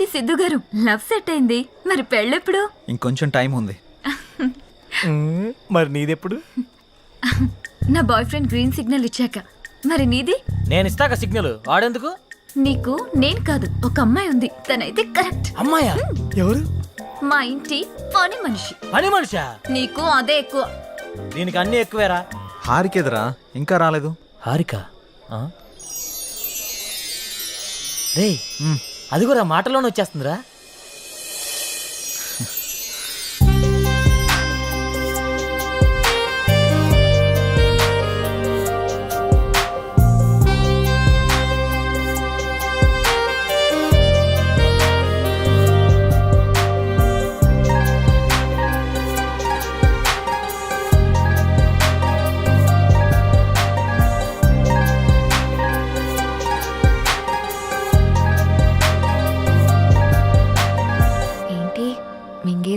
ఏంటి సిద్ధు గారు? Love set అయింది. మరి పెళ్ళెప్పుడు? ఇంకొంచెం టైం ఉంది. మరి నీదెప్పుడు? నా బాయ్ ఫ్రెండ్ గ్రీన్ సిగ్నల్ ఇచ్చాక. మరి నీది? నేను ఇస్తాక సిగ్నల్. వాడేందుకు? నీకు నేను కాదు ఒక అమ్మాయి ఉంది. తనైతే కరెక్ట్. అమ్మాయా? ఎవరు? మా ఇంటి పని మనిషి. పని మనిషా? నీకు అదే ఎక్కువ. దీనికి అన్ని ఎక్కువేరా? హారికేదరా? ఇంకా రాలేదు. హారిక? రే అది కూడా మాటలోనే వచ్చేస్తుందిరా.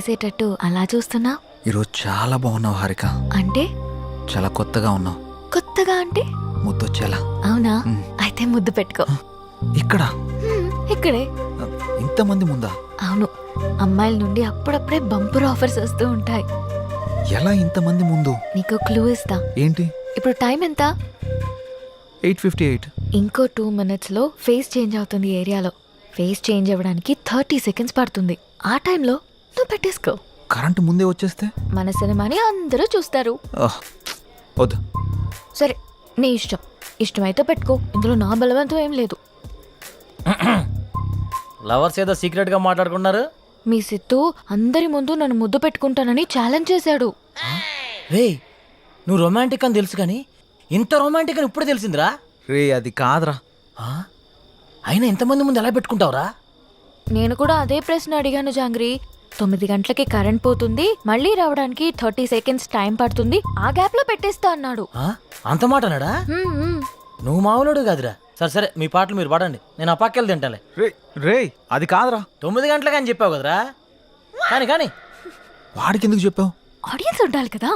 మింగేసేటట్టు అలా చూస్తున్నా ఈరోజు చాలా బాగున్నావు హారిక. అంటే? చాలా కొత్తగా ఉన్నావు. కొత్తగా అంటే? ముద్దొచ్చేలా. అవునా? మ్. అయితే ముద్దు పెట్టుకో. ఇక్కడ? ఇక్కడే. ఇంతమంది ముందా? అవును. అమ్మాయిల నుండి అప్పుడప్పుడే బంపర్ ఆఫర్స్ వస్తూ ఉంటాయి. ఎలా ఇంతమంది ముందు? నీకు క్లూ ఇస్తా. ఏంటి? ఇప్పుడు టైం ఎంత? Eight fifty eight. ఇంకో టూ మినిట్స్లో ఫేస్ చేంజ్ అవుతుంది ఏరియాలో. ఫేస్ చేంజ్ అవ్వడానికి థర్టీ సెకండ్స్ పడుతుంది. ఆ టైంలో నువ్వు పెట్టేసుకో. కరెంటు ముందే వచ్చేస్తే? మన సినిమాని అందరూ చూస్తారు. ఆహ్, వద్దు. సరే నీ ఇష్టం. ఇష్టమైతే పెట్టుకో. ఇందులో నా బలవంతం ఏం లేదు. లవర్స్ ఏదో సీక్రెట్గా మాట్లాడుకున్నారు మీ సిత్తు అందరి ముందు నన్ను ముద్దు పెట్టుకుంటానని ఛాలెంజ్ చేశాడు. రే నువ్వు రొమాంటిక్ అని తెలుసు కానీ ఇంత రొమాంటిక్ అని ఇప్పుడు తెలిసిందిరా. రే అది కాదురా. ఆ? అయినా ఎంతమంది ముందు ఎలా పెట్టుకుంటావురా? నేను కూడా అదే ప్రశ్న అడిగాను జాంగ్రీ. తొమ్మిది గంటలకి కరెంట్ పోతుంది మళ్ళీ రావడానికి థర్టీ సెకండ్స్ టైం పడుతుంది ఆ గ్యాప్లో పెట్టేస్తా అన్నాడు. ఆ? అంత మాట అన్నాడా. నువ్వు మామూలుడు కాదురా. సరే సరే మీ పాటలు మీరు పాడండి. నేను ఆ పక్కెళ్ళి తింటాలే. రే రే అది కాదురా. తొమ్మిది గంటలకు అని చెప్పావు కదరా? కానీ కానీ. వాడికి ఎందుకు చెప్పావు? ఆడియన్స్ ఉండాలి కదా.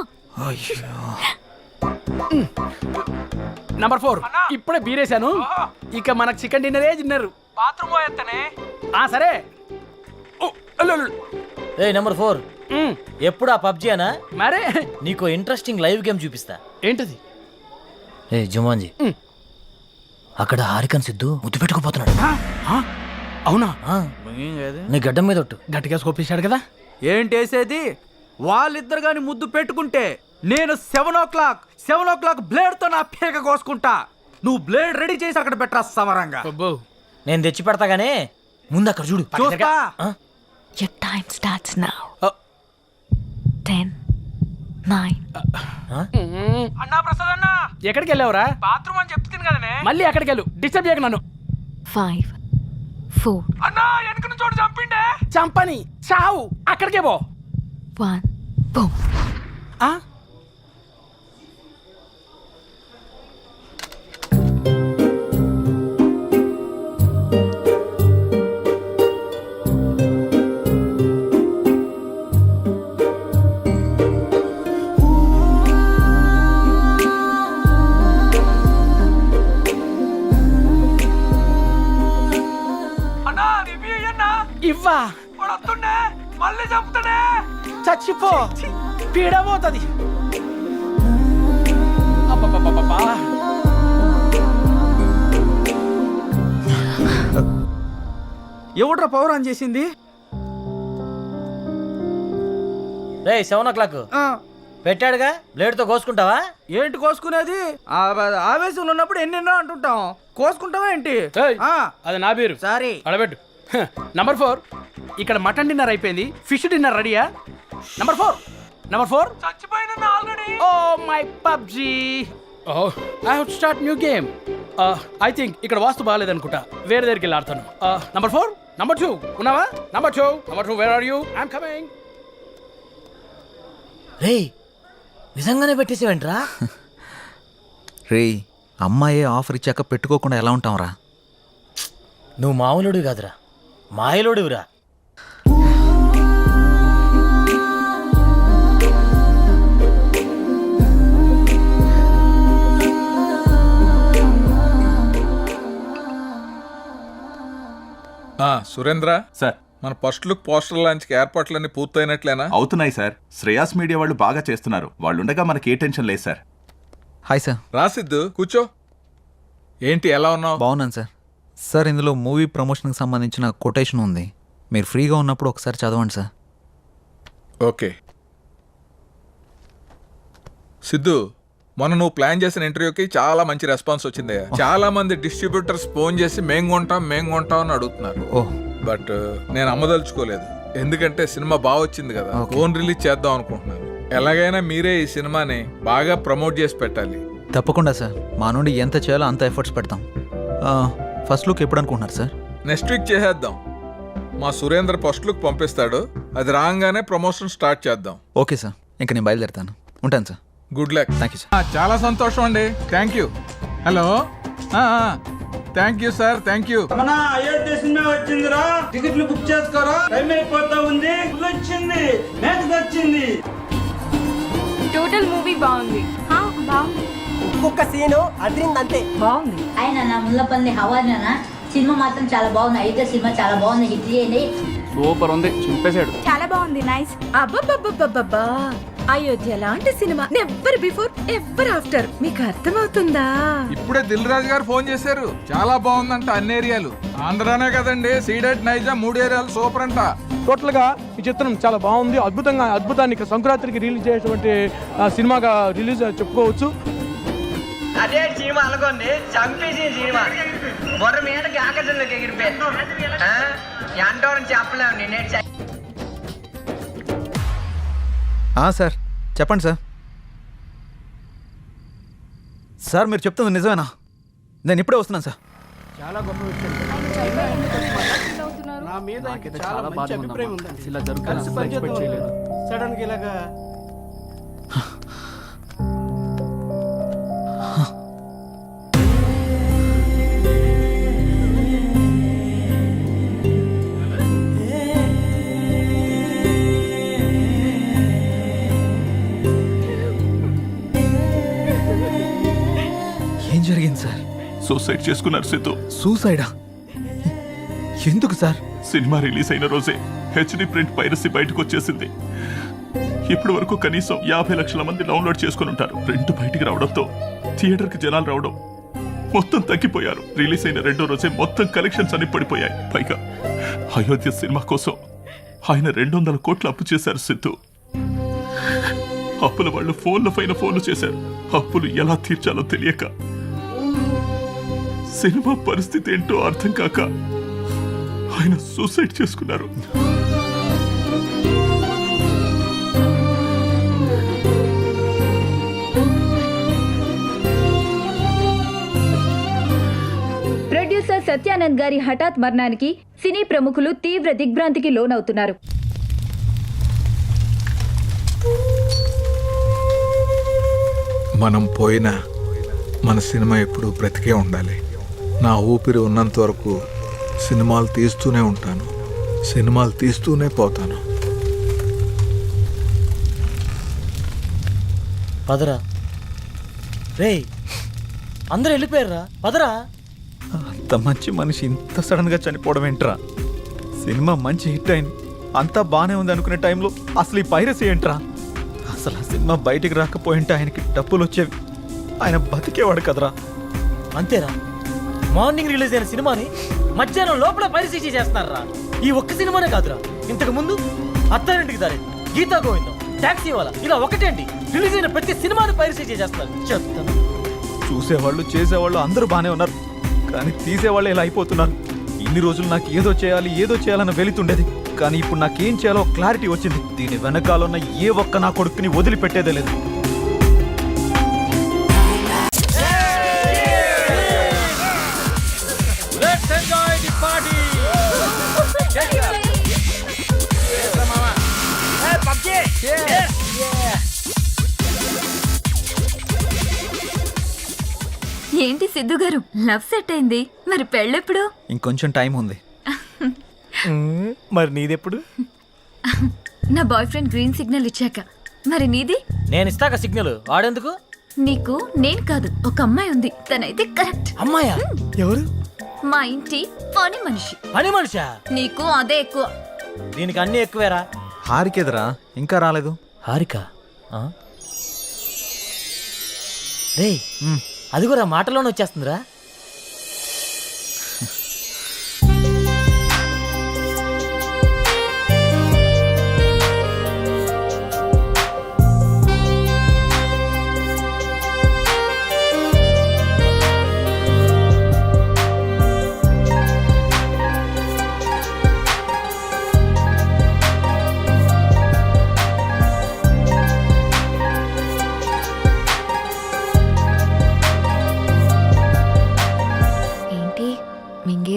అయ్యో. నంబర్ ఫోర్ ఇప్పుడే బీరేశాను. ఇక మనకు చికెన్ డిన్నరే తిన్నారు. బాత్రూమ్ పోయేస్తానే ఆ సరే. ఏ నెంబర్ ఫోర్ ఎప్పుడు ఆ పబ్జీ అనా? మరే. నీకు ఇంట్రెస్టింగ్ లైవ్ గేమ్ చూపిస్తా. ఏంటిది? ఏ జుమాన్జీ. అక్కడ హారికన్ సిద్ధు ముద్దు పెట్టుకుపోతున్నాడు. ఆ, ఆ, అవునా? నీ గడ్డం మీద ఒట్టు. గట్టిగా స్కోపేశాడు కదా? ఏంటేసేది వాళ్ళిద్దరు గాని ముద్దు పెట్టుకుంటే నేను seven o'clock seven o'clock బ్లేడ్తో నా పీక కోసుకుంటా. నువ్వు బ్లేడ్ రెడీ చేసి అక్కడ పెట్టరా సమరంగా అబ్బో. నేను తెచ్చి పెడతా గానీ ముందు అక్కడ చూడు. చూస్తా. ఆ? Your time starts now. ఆ, Ten, nine, అన్నా ప్రసాద్ అన్న! ఎక్కడికి వెళ్ళావురా? బాత్రూమ్ అని చెప్తుంది కదనే! మళ్ళీ ఎక్కడికి వెళ్ళు? డిస్టర్బ్ చేయక నన్ను. Five, four, అన్నా వెనక చోటు చంపిండే! చంపని చావు అక్కడికే పో. One, boom. ఆ? ఎవడ్రా పవర్ ఆన్ చేసింది? రే సెవెన్ ఓ క్లాక్. ఆ, పెట్టాడుగా? బ్లేడ్తో కోసుకుంటావా? ఏంటి కోసుకునేది? ఆ, ఆవేశంలో ఉన్నప్పుడు ఎన్నెన్నో అంటుంటాం. కోసుకుంటావా ఏంటి? ఏయ్, ఆ, అది నా పేరు సారీ. అడబెట్టు. Number four. ఇక్కడ మటన్ డిన్నర్ అయిపోయింది. ఫిష్ డిన్నర్ రెడీయా? Number four. Number four. చచ్చిపోయిన already. Oh my PUBG. Oh I have start new game. I think ఇక్కడ వాస్తు బాగాలేదనుకుంటా. వేరే దగ్గరికి వెళ్ళి ఆడతాను. నంబర్ ఫోర్ నంబర్ టూ ఉన్నావా? Number two number two where are you I'm coming రే నిజంగానే పెట్టేసేవేంట్రా? రే అమ్మాయే ఆఫర్ ఇచ్చాక పెట్టుకోకుండా ఎలా ఉంటాంరా? నువ్వు మామూలుడు కాదురా. మాయలోడివిరా. ఆ, సురేంద్ర. సార్. మన ఫస్ట్ లుక్ పోస్టర్ లాంచ్కి ఏర్పాట్లన్నీ పూర్తయినట్లేనా? అవుతున్నాయి సార్. శ్రేయాస్ మీడియా వాళ్ళు బాగా చేస్తున్నారు. వాళ్ళుండగా మనకి ఏ టెన్షన్ లేదు సార్. Hi sir. రాసిద్దు కూర్చో. ఏంటి ఎలా ఉన్నావు? బాగున్నాను సార్. సార్ ఇందులో మూవీ ప్రమోషన్కి సంబంధించిన కొటేషన్ ఉంది. మీరు ఫ్రీగా ఉన్నప్పుడు ఒకసారి చదవండి సార్. ఓకే. సిద్ధు మొన్న నువ్వు ప్లాన్ చేసిన ఇంటర్వ్యూకి చాలా మంచి రెస్పాన్స్ వచ్చిందయ్యా చాలా మంది డిస్ట్రిబ్యూటర్స్ ఫోన్ చేసి మేం కొంటాం మేం కొంటాం అని అడుగుతున్నారు. బట్ నేను అమ్మదలుచుకోలేదు. ఎందుకంటే సినిమా బాగా వచ్చింది కదా. ఫోన్ రిలీజ్ చేద్దాం అనుకుంటున్నాను. ఎలాగైనా మీరే ఈ సినిమాని బాగా ప్రమోట్ చేసి పెట్టాలి. తప్పకుండా సార్. మా నుండి ఎంత చేయాలో అంత ఎఫర్ట్స్ పెడతాం. ఫస్ట్ లుక్ ఎప్పుడు అనుకుంటున్నారు సార్? నెక్స్ట్ వీక్ చేసేద్దాం. మా సురేంద్ర ఫస్ట్ లుక్ పంపిస్తాడు. అది రాగానే ప్రమోషన్ స్టార్ట్ చేద్దాం. Okay sir. ఇంకా నేను బయలుదేరుతాను. ఉంటాను sir. Good luck. Thank you sir చాలా సంతోషం అండి. Thank you hello thank you sir thank you మన అయోధ్య సినిమా వచ్చిందిరా? టికెట్లు బుక్ చేసుకోరా? టైం అయిపోతా ఉంది. వచ్చింది. మ్యాచ్ వచ్చింది టోటల్ మూవీ బాగుంది. బాగుంది. ఒక్కొక్క సీను అదిరిందంతే. బాగుంది. ఆయన నా ముళ్ళపల్లి హవానా సినిమా మాత్రం చాలా బాగుంది. అయితే సినిమా చాలా బాగుంది హిట్ చేయండి. సూపర్ ఉంది చింపేశాడు. చాలా బాగుంది నైస్. అబ్బబ్బబ్బబ్బబ్బా అయోధ్య లాంటి cinema never before ever after. మీకు అర్థమవుతుందా? ఇప్పుడే దిల్ రాజు గారు ఫోన్ చేశారు. చాలా బాగుందంట అన్ని ఏరియాలు. ఆంధ్రానే కదండి సీడెడ్ నైజా మూడు ఏరియాలు సూపర్ అంట. టోటల్గా ఈ చిత్రం చాలా బాగుంది. అద్భుతంగా అద్భుతాన్ని ఇక సంక్రాంతికి రిలీజ్ చేసేటువంటి ఆ, సినిమాగా రిలీజ్ చెప్పుకోవచ్చు. అదే సినిమా అనుకోండి చంపేసి సినిమా. బొర్ర మీదకి ఆకాశంలోకి ఎగిరిపోయి చెప్పలేము నేనే సార్. చెప్పండి సార్. సార్ మీరు చెప్తుంది నిజమేనా? నేను ఇప్పుడే వస్తున్నాను సార్. నా మీద చాలా మంచి అభిప్రాయం ఉందండి. ఇలా జరుగుతుంది. సడన్గా ఇలాగా సూసైడ్ చేసుకున్నారు సిద్ధు. సూసైడా ఎందుకు సార్? సినిమా రిలీజ్ అయిన రోజే హెచ్డి ప్రింట్ పైరసీ బయటకు వచ్చేసింది. ఇప్పటి వరకు కనీసం యాభై లక్షల మంది డౌన్లోడ్ చేసుకుని ఉంటారు. ప్రింట్ బయటికి రావడంతో థియేటర్కి జనాలు రావడం మొత్తం తగ్గిపోయారు. రిలీజ్ అయిన రెండో రోజే మొత్తం కలెక్షన్స్ అన్ని పడిపోయాయి. పైగా అయోధ్య సినిమా కోసం ఆయన రెండు వందల కోట్లు అప్పు చేశారు సిద్ధు. అప్పుల వాళ్ళు ఫోన్ల పైన ఫోన్లు చేశారు. అప్పులు ఎలా తీర్చాలో తెలియక సినిమా పరిస్థితి ఏంటో అర్థం కాక ఆయన సూసైడ్ చేసుకున్నారు. ప్రొడ్యూసర్ సత్యానంద్ గారి హఠాత్ మరణానికి సినీ ప్రముఖులు తీవ్ర దిగ్భ్రాంతికి లోనవుతున్నారు. మనం పోయినా మన సినిమా ఎప్పుడు బ్రతికే ఉండాలి. నా ఊపిరి ఉన్నంత వరకు సినిమాలు తీస్తూనే ఉంటాను. సినిమాలు తీస్తూనే పోతాను. పదరా. రేయ్ అందరూ వెళ్ళిపోయారా? పదరా. అంత మంచి మనిషి ఇంత సడన్గా చనిపోవడం ఏంట్రా? సినిమా మంచి హిట్ అయింది. అంతా బాగానే ఉంది అనుకునే టైంలో అసలు ఈ పైరసీ ఏంట్రా? అసలు ఆ సినిమా బయటికి రాకపోయింటే ఆయనకి డబ్బులు వచ్చేవి ఆయన బతికేవాడు కదరా. అంతేరా. మార్నింగ్ రిలీజ్ అయిన సినిమాని మధ్యాహ్నం లోపల పరిశీలి చేస్తున్నారా ఈ ఒక్క సినిమానే కాదురా. ఇంతకు ముందు అత్తారింటికి దారి గీతా గోవిందం ట్యాక్సీ వాళ్ళ. ఇలా ఒకటేంటి? రిలీజ్ అయిన ప్రతి సినిమాని పరిశీలి చేస్తారు చెప్తాను. చూసేవాళ్ళు చేసేవాళ్ళు అందరూ బాగానే ఉన్నారు. కానీ తీసేవాళ్ళు ఇలా అయిపోతున్నారు. ఇన్ని రోజులు నాకు ఏదో చేయాలి ఏదో చేయాలని వెళుతుండేది కానీ ఇప్పుడు నాకేం చేయాలో క్లారిటీ వచ్చింది. దీని వెనకాలన్న ఏ ఒక్క నా కొడుకుని వదిలిపెట్టేదే లేదు. ఏంటి సిద్ధు గారు? లవ్ సెట్ అయింది. మరి పెళ్ళెప్పుడు? ఇంకొంచెం టైం ఉంది. మరి నీదెప్పుడు? నా బాయ్ ఫ్రెండ్ గ్రీన్ సిగ్నల్ ఇచ్చాక. మరి నీది? నేను ఇస్తాక సిగ్నల్. వాడేందుకు? నీకు నేను కాదు ఒక అమ్మాయి ఉంది. తనైతే కరెక్ట్. అమ్మాయా? ఎవరు? మా ఇంటి పని మనిషి. పని మనిషా? నీకు అదే ఎక్కువ. దీనికి అన్ని ఎక్కువేరా? హారికేదరా? ఇంకా రాలేదు. హారిక? ఆ? అది కూడా మాటలోనే వచ్చేస్తుందిరా.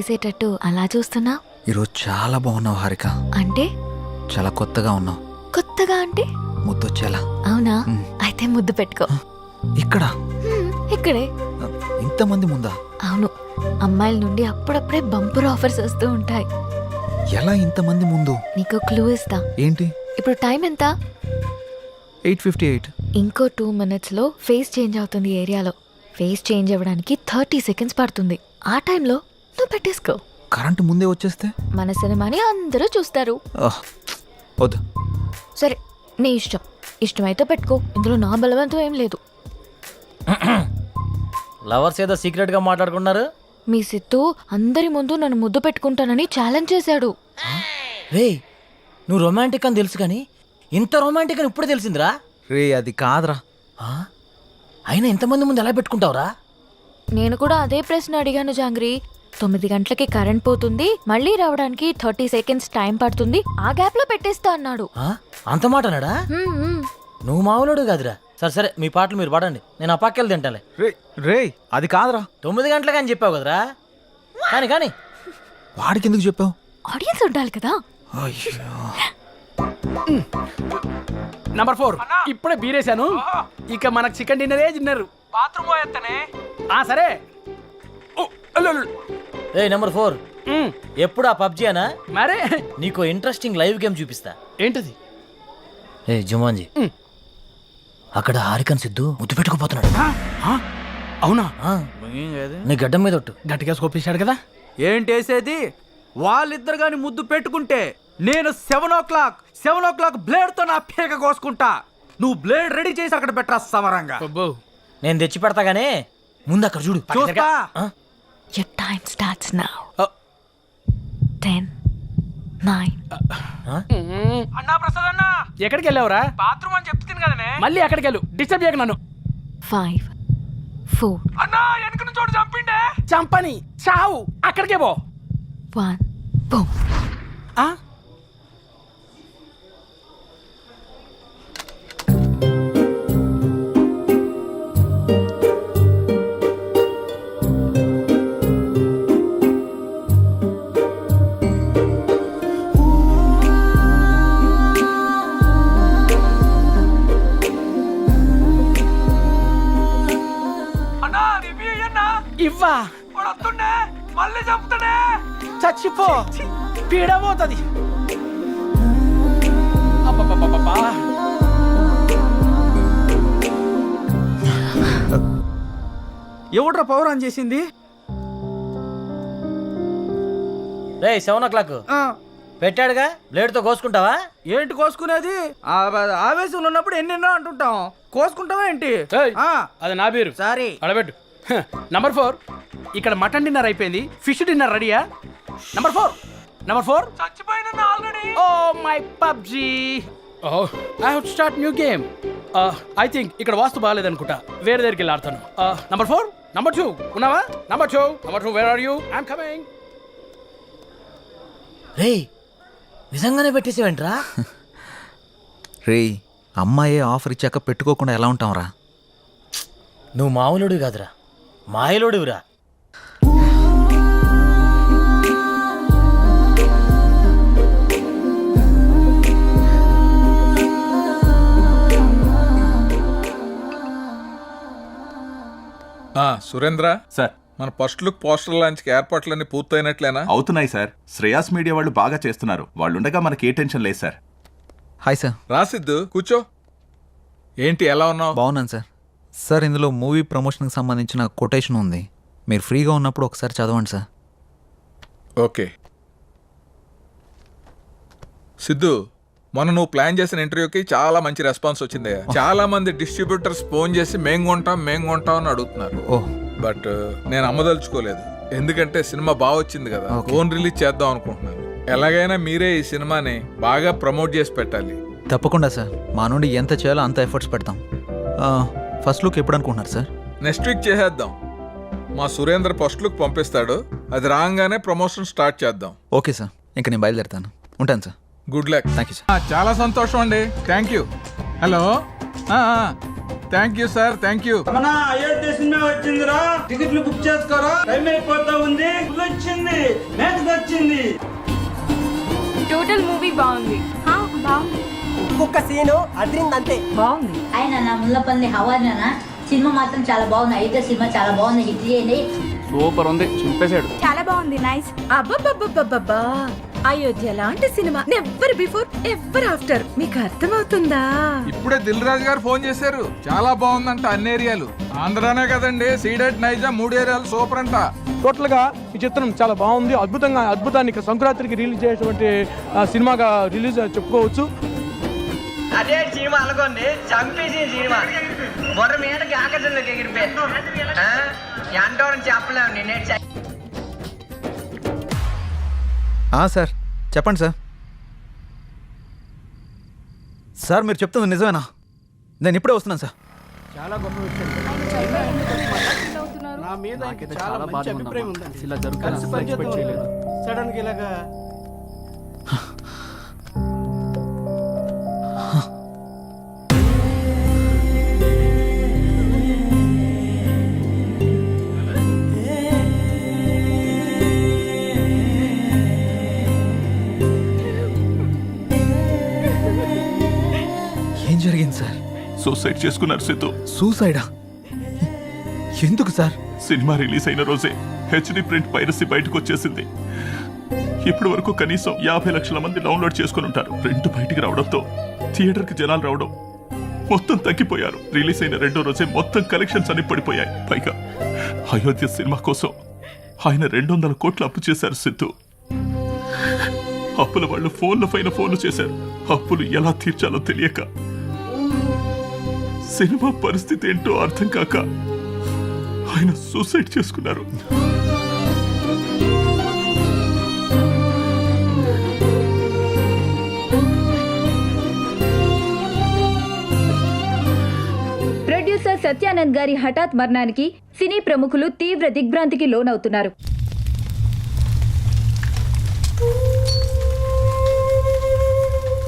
మింగేసేటట్టు అలా చూస్తున్నా? ఈరోజు చాలా బాగున్నావు హారిక. అంటే? చాలా కొత్తగా ఉన్నావు. కొత్తగా అంటే? ముద్దొచ్చేలా. అవునా? మ్. అయితే ముద్దు పెట్టుకో. ఇక్కడ? ఇక్కడే. ఇంతమంది ముందా? అవును. అమ్మాయిల నుండి అప్పుడప్పుడే బంపర్ ఆఫర్స్ వస్తూ ఉంటాయి. ఎలా ఇంతమంది ముందు? నీకు క్లూ ఇస్తా. ఏంటి? ఇప్పుడు టైం ఎంత? Eight fifty eight. ఇంకో టూ మినిట్స్లో ఫేస్ చేంజ్ అవుతుంది ఏరియాలో. ఫేస్ చేంజ్ అవ్వడానికి థర్టీ సెకండ్స్ పడుతుంది. ఆ టైంలో నువ్వు పెట్టేసుకో. కరెంటు ముందే వచ్చేస్తే? మన సినిమాని అందరూ చూస్తారు. ఆహ్, వద్దు. సరే నీ ఇష్టం. ఇష్టమైతే పెట్టుకో. ఇందులో నా బలవంతం ఏం లేదు. లవర్స్ ఏదో సీక్రెట్గా మాట్లాడుకున్నారు? మీ సిత్తు అందరి ముందు నన్ను ముద్దు పెట్టుకుంటానని ఛాలెంజ్ చేశాడు. రేయ్ నువ్వు రొమాంటిక్ అని తెలుసు కానీ ఇంత రొమాంటిక్ అని ఇప్పుడు తెలిసిందిరా? రే అది కాదురా. ఆ? అయినా ఇంతమంది ముందు ఎలా పెట్టుకుంటావురా? నేను కూడా అదే ప్రశ్న అడిగాను జాంగ్రీ. తొమ్మిది గంటలకి కరెంట్ పోతుంది మళ్ళీ రావడానికి థర్టీ సెకండ్స్ టైం పడుతుంది. ఆ గ్యాప్లో పెట్టేస్తా అన్నాడు. ఆ? అంత మాట అన్నాడా. నువ్వు మామూలుడు కాదురా. సరే సరే మీ పాటలు మీరు పాడండి. నేను ఆ పక్కెళ్ళి తింటాలే రే రే అది కాదురా. తొమ్మిది గంటలకు అని చెప్పావు కదరా? కానీ కానీ. వాడికి ఎందుకు చెప్పావు? ఆడియన్స్ ఉండాలి కదా. నంబర్ ఫోర్ ఇప్పుడే బీరేశాను. ఇక మనకు చికెన్ డిన్నరే తిన్నారు బాత్రూమ్ పోయేత్తనే. ఆ సరే. ఏ నెంబర్ ఫోర్ ఎప్పుడు ఆ పబ్జీ అనా? మరే. నీకు ఇంట్రెస్టింగ్ లైవ్ గేమ్ చూపిస్తా. ఏంటది? ఏ జుమాన్జీ. అక్కడ హారికన్ సిద్ధు ముద్దు పెట్టుకుపోతున్నాడు. ఆ, ఆ, అవునా? నీ గడ్డం మీద ఒట్టు. గట్టిగా స్కోపేశాడు కదా? ఏంటేసేది వాళ్ళిద్దరు గాని ముద్దు పెట్టుకుంటే నేను seven o'clock seven o'clock బ్లేడ్తో నా పీక కోసుకుంటా. నువ్వు బ్లేడ్ రెడీ చేసి అక్కడ పెట్టరా సమరంగా నేను తెచ్చి పెడతా గానీ ముందు అక్కడ చూడు. చూస్తా. Starts now. ఆ, Ten, nine, అన్నా ప్రసాద్ అన్న! ఎక్కడికి వెళ్ళావురా? బాత్రూమ్ అని చెప్తుంది కదనే మళ్ళీ ఎక్కడికి వెళ్ళు. డిస్టర్బ్ చేయక నన్ను. Five, four, అన్నా వెనక నుంచి చోటు చంపిండే. చంపని చావు అక్కడికే పో. One, boom. ఆ? ఎవడ్రా పవర్ ఆన్ చేసింది? రే సెవెన్ ఓ క్లాక్ ఆ, పెట్టాడుగా? బ్లేడ్తో కోసుకుంటావా? ఏంటి కోసుకునేది? ఆ, ఆవేశంలో ఉన్నప్పుడు ఎన్నెన్నో అంటుంటాం. కోసుకుంటావా ఏంటి? ఏయ్, ఆ, అది నా పేరు సారీ. అడబెట్టు నంబర్ ఫోర్ ఇక్కడ మటన్ డిన్నర్ అయిపోయింది. ఫిష్ డిన్నర్ రెడీయా నంబర్ ఫోర్ నంబర్ ఫోర్ చచ్చిపోయిన already oh my PUBG I have start new game I think ఇక్కడ వాస్తు బాగాలేదనుకుంటా. వేరే దగ్గరికి వెళ్ళి ఆడతాను. నంబర్ ఫోర్ నంబర్ టూ ఉన్నావా? Number two number two where are you I'm coming రే నిజంగానే పెట్టేసేవేంట్రా? రే అమ్మాయే ఆఫర్ ఇచ్చాక పెట్టుకోకుండా ఎలా ఉంటాంరా? నువ్వు మామూలుడు కాదురా. మాయలోడివిరా. ఆ, సురేంద్ర సార్. మన ఫస్ట్ లుక్ పోస్టర్ లాంచ్కి ఏర్పాట్లన్నీ పూర్తయినట్లేనా? అవుతున్నాయి సార్. శ్రేయాస్ మీడియా వాళ్ళు బాగా చేస్తున్నారు. వాళ్ళుండగా మనకి ఏ టెన్షన్ లేదు సార్. Hi sir. రాసిద్దు కూర్చో. ఏంటి ఎలా ఉన్నావు? బాగున్నాను సార్. సార్ ఇందులో మూవీ ప్రమోషన్కి సంబంధించిన కొటేషన్ ఉంది. మీరు ఫ్రీగా ఉన్నప్పుడు ఒకసారి చదవండి సార్. ఓకే. సిద్ధు మొన్న నువ్వు ప్లాన్ చేసిన ఇంటర్వ్యూకి చాలా మంచి రెస్పాన్స్ వచ్చింది చాలా మంది డిస్ట్రిబ్యూటర్స్ ఫోన్ చేసి మేం కొంటాం మేం కొంటాం అని అడుగుతున్నారు. బట్ నేను అమ్మదలుచుకోలేదు. ఎందుకంటే సినిమా బాగా వచ్చింది కదా. ఫోన్ రిలీజ్ చేద్దాం అనుకుంటున్నాను ఎలాగైనా మీరే ఈ సినిమాని బాగా ప్రమోట్ చేసి పెట్టాలి. తప్పకుండా సార్. మా నుండి ఎంత చేయాలో అంత ఎఫర్ట్స్ పెడతాం. ఫస్ట్ లుక్ ఎప్పుడు అనుకుంటున్నారు సార్? నెక్స్ట్ వీక్ చేసేద్దాం. మా సురేంద్ర ఫస్ట్ లుక్ పంపిస్తాడు. అది రాగానే ప్రమోషన్ స్టార్ట్ చేద్దాం. Okay sir. ఇంకా నేను బయలుదేరుతాను. ఉంటాను sir. Good luck thank you sir చాలా సంతోషం అండి. Thank you hello thank you sir thank you Ayodhya cinema వచ్చిందిరా. టికెట్లు బుక్ చేసుకోరా? టైం అయిపోతా ఉంది. వచ్చింది మ్యాచ్ వచ్చింది టోటల్ మూవీ బాగుంది. బాగుంది. ఒక్కొక్క సీను అదిరిందంతే. బాగుంది. ఆయన నా ముల్లపల్లి హవానా సినిమా మాత్రం చాలా బాగుంది. అయోధ్య సినిమా చాలా బాగుంది. హిట్ చేయండి. సూపర్ ఉంది. చింపేశాడు. చాలా బాగుంది. నైస్ అబ్బబ్బబ్బబ్బబ్బా అయోధ్య లాంటి cinema never before ever after. మీకు అర్థమవుతుందా? ఇప్పుడే దిల్ రాజు గారు ఫోన్ చేశారు. చాలా బాగుందంట అన్ని ఏరియాలు. ఆంధ్రానే కదండి సీడెడ్ నైజా మూడు ఏరియాలు సూపర్ అంట. టోటల్గా ఈ చిత్రం చాలా బాగుంది. అద్భుతంగా అద్భుతాన్ని సంక్రాంతికి రిలీజ్ చేసేటువంటి ఆ, సినిమాగా రిలీజ్ చెప్పుకోవచ్చు. అదే సినిమా అనుకోండి చంపేసిన సినిమా. బొర్ర మీదకి ఆకాశంలోకి ఎగిరిపోయారు ఎంటోరం చెప్పలేము నేనే సార్. చెప్పండి సార్. సార్ మీరు చెప్తుంది నిజమేనా? నేను ఇప్పుడే వస్తున్నాను సార్. చాలా గొప్ప విషయం. నా మీద ఆయనకి చాలా మంచి అభిప్రాయం ఉందండి. ఇలా ఇలాగా సూసైడ్ చేసుకున్నారు సిద్ధు. సూసైడా ఎందుకు సార్? సినిమా రిలీజ్ అయిన రోజే హెచ్డి ప్రింట్ పైరసీ బయటకు వచ్చేసింది. ఇప్పటి వరకు కనీసం యాభై లక్షల మంది డౌన్లోడ్ చేసుకుని ఉంటారు. ప్రింట్ బయటికి రావడంతో థియేటర్కి జనాలు రావడం మొత్తం తగ్గిపోయారు. రిలీజ్ అయిన రెండో రోజే మొత్తం కలెక్షన్స్ అన్ని పడిపోయాయి. పైగా అయోధ్య సినిమా కోసం ఆయన రెండు వందల కోట్లు అప్పు చేశారు సిద్ధు. అప్పుల వాళ్ళు ఫోన్ల పైన ఫోన్లు చేశారు. అప్పులు ఎలా తీర్చాలో తెలియక సినిమా పరిస్థితి ఏంటో అర్థం కాక ఆయన సూసైడ్ చేసుకున్నారు. ప్రొడ్యూసర్ సత్యానంద్ గారి హఠాత్ మరణానికి సినీ ప్రముఖులు తీవ్ర దిగ్భ్రాంతికి లోనవుతున్నారు.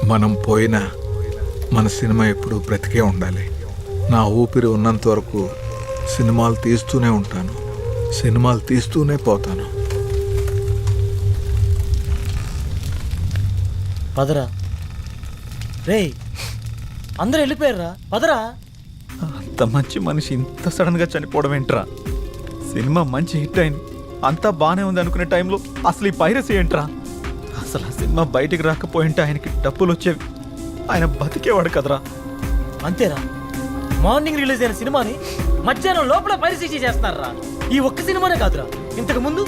మనం పోయినా మన సినిమా ఎప్పుడు బ్రతికే ఉండాలి. నా ఊపిరి ఉన్నంత వరకు సినిమాలు తీస్తూనే ఉంటాను. సినిమాలు తీస్తూనే పోతాను. పదరా. రేయ్ అందరూ వెళ్ళిపోయారా పదరా. అంత మంచి మనిషి ఇంత సడన్గా చనిపోవడం ఏంట్రా? సినిమా మంచి హిట్ అయింది. అంతా బానే ఉంది అనుకునే టైంలో అసలు ఈ పైరసీ ఏంట్రా? అసలు ఆ సినిమా బయటికి రాకపోయింటే ఆయనకి డబ్బులు వచ్చేవి ఆయన బతికేవాడు కదరా. అంతేరా. మార్నింగ్ రిలీజ్ అయిన సినిమాని మధ్యాహ్నం లోపల పరిశీలి చేస్తున్నారా ఈ ఒక్క సినిమానే కాదురా. ఇంతకు ముందు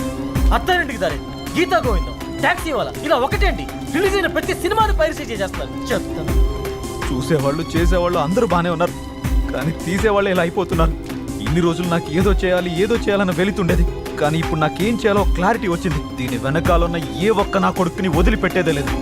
అత్తారింటికి దారి గీతా గోవిందం ట్యాక్సీ వాళ్ళ ఇలా ఒకటేంటి? రిలీజ్ అయిన ప్రతి సినిమాని పరిశీలి చేస్తారు చెప్తాను చూసేవాళ్ళు చేసేవాళ్ళు అందరూ బాగానే ఉన్నారు. కానీ తీసేవాళ్ళు ఇలా అయిపోతున్నారు. ఇన్ని రోజులు నాకు ఏదో చేయాలి ఏదో చేయాలని వెళుతుండేది. కానీ ఇప్పుడు నాకేం చేయాలో క్లారిటీ వచ్చింది. దీని వెనకాలన్న ఏ ఒక్క నా కొడుకుని వదిలిపెట్టేదే లేదు.